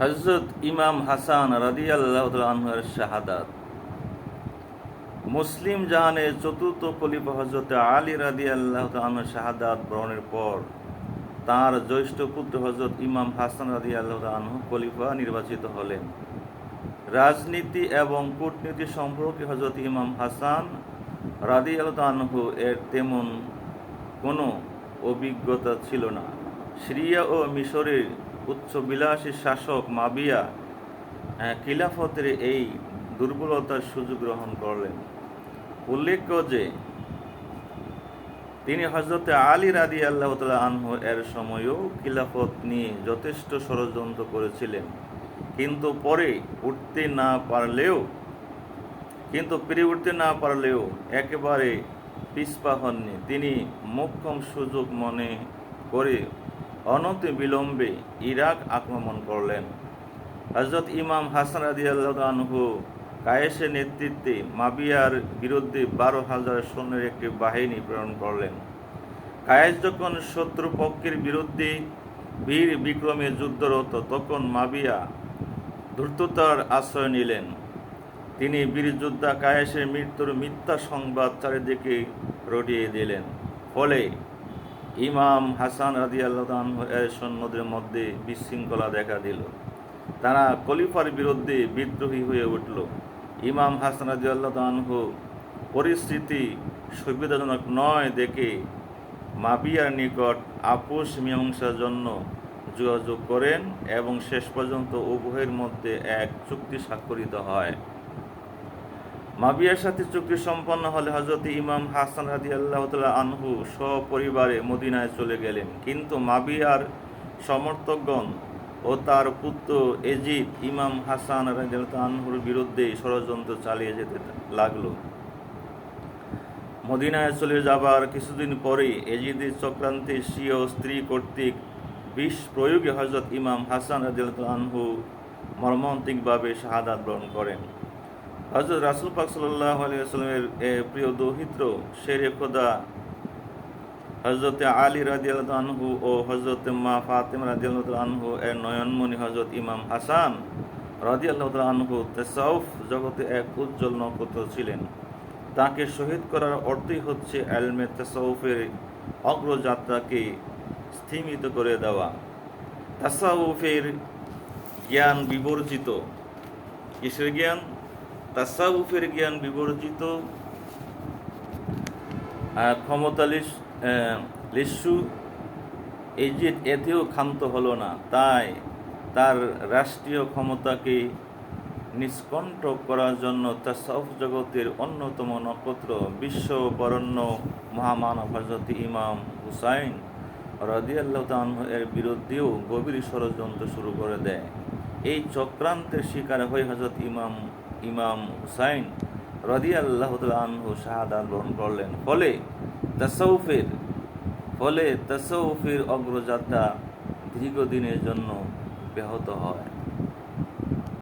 হজরত ইমাম হাসান রাদি আল্লাহর শাহাদাত। মুসলিম জাহানের চতুর্থ খলিফা হজরত আলী রাদি আল্লাহ শাহাদাত গ্রহণের পর তার জ্যৈষ্ঠ পুত্র হজরত ইমাম হাসান রাদি আল্লাহ আনহু খলিফা নির্বাচিত হলেন। রাজনীতি এবং কূটনীতি সম্পর্কে হজরত ইমাম হাসান রাদি আল্লাহ এর তেমন কোনো অভিজ্ঞতা ছিল না। সিরিয়া ও মিশরের উচ্চবিলাসী শাসক মাবিয়া খিলাফতের এই দুর্বলতার সুযোগ গ্রহণ করলেন। উল্লেখ্য যে, তিনি হজরতে আলী রাদি আল্লাহ তালা আনহু এর সময়ও খিলাফত নিয়ে যথেষ্ট ষড়যন্ত্র করেছিলেন। কিন্তু পরে উঠতে না পারলেও, কিন্তু পেরে উঠতে না পারলেও একেবারে পিছপা হননি। তিনি মোক্ষম সুযোগ মনে করে অনতি বিলম্বে ইরাক আক্রমণ করলেন। হজরত ইমাম হাসান আনহু কায়েসের নেতৃত্বে মাবিয়ার বিরুদ্ধে বারো হাজার সৈন্যের একটি বাহিনী প্রেরণ করলেন। কায়েস যখন শত্রুপক্ষের বিরুদ্ধে বীর বিক্রমে যুদ্ধরত তখন মাবিয়া ধূর্ততার আশ্রয় নিলেন। তিনি বীরযোদ্ধা কায়েসের মৃত্যুর মিথ্যা সংবাদ চারিদিকে রটিয়ে দিলেন। ফলে ইমাম হাসান রাজি এর সৈন্যদের মধ্যে বিশৃঙ্খলা দেখা দিল। তারা খলিফার বিরুদ্ধে বিদ্রোহী হয়ে উঠল। ইমাম হাসান রাজি আল্লাহ পরিস্থিতি সুবিধাজনক নয় দেখে মাবিয়ার নিকট আপোষ মীমাংসার জন্য যোগাযোগ করেন এবং শেষ পর্যন্ত উভয়ের মধ্যে এক চুক্তি স্বাক্ষরিত হয়। মাবিয়ার সাথে চুক্তি সম্পন্ন হলে হজরত ইমাম হাসান রাজি আল্লাহ আনহু সপরিবারে মদিনায় চলে গেলেন। কিন্তু মাবিয়ার সমর্থকগণ ও তার পুত্র এজিদ ইমাম হাসান রাজি আনহুর বিরুদ্ধে ষড়যন্ত্র চালিয়ে যেতে লাগল। মদিনায় চলে যাবার কিছুদিন পরেই এজিদের চক্রান্তে স্বীয় স্ত্রী কর্তৃক বিষ প্রয়োগে হজরত ইমাম হাসান রাজিয়াল আনহু মর্মান্তিকভাবে শাহাদাত গ্রহণ করেন। হজরত রাসুল পাক আলিয়াস্লামের প্রিয় দৌহিত্র শের খোদা হজরত আলী রাজিয়াল আনহু ও হজরত মা ফাতেম রাজিয়াল আনহু এর নয়নমণি হজরত ইমাম হাসান রাজিয়াল্লাহ আনহু তেসাউফ জগতে এক উজ্জ্বল নক্ষত্র ছিলেন। তাকে শহীদ করার অর্থই হচ্ছে আলমে তাসাউফের অগ্রযাত্রাকে স্থিমিত করে দেওয়া। তাসাউফের জ্ঞান বিবর্জিত। কিসের জ্ঞান? তাসাউফের জ্ঞান বিবর্জিত। আহ, ক্ষমতা লিস- এই যে এতেও ক্ষান্ত হলো না। তাই তার রাষ্ট্রীয় ক্ষমতাকে নিষ্কণ্ঠক করার জন্য তাসাউফ জগতের অন্যতম নক্ষত্র বিশ্ব বরণ্য মহামানব হজরত ইমাম হুসাইন রাদিয়াল্লাহ এর বিরুদ্ধেও গভীর ষড়যন্ত্র শুরু করে দেয়। এই চক্রান্তের শিকার হয়ে হজরত ইমাম ইমাম হুসাইন রাদিয়াল্লাহ আনহু শাহাদাত গ্রহণ করলেন। ফলে তাসৌফের ফলে তাসৌফের অগ্রযাত্রা দীর্ঘদিনের জন্য ব্যাহত হয়।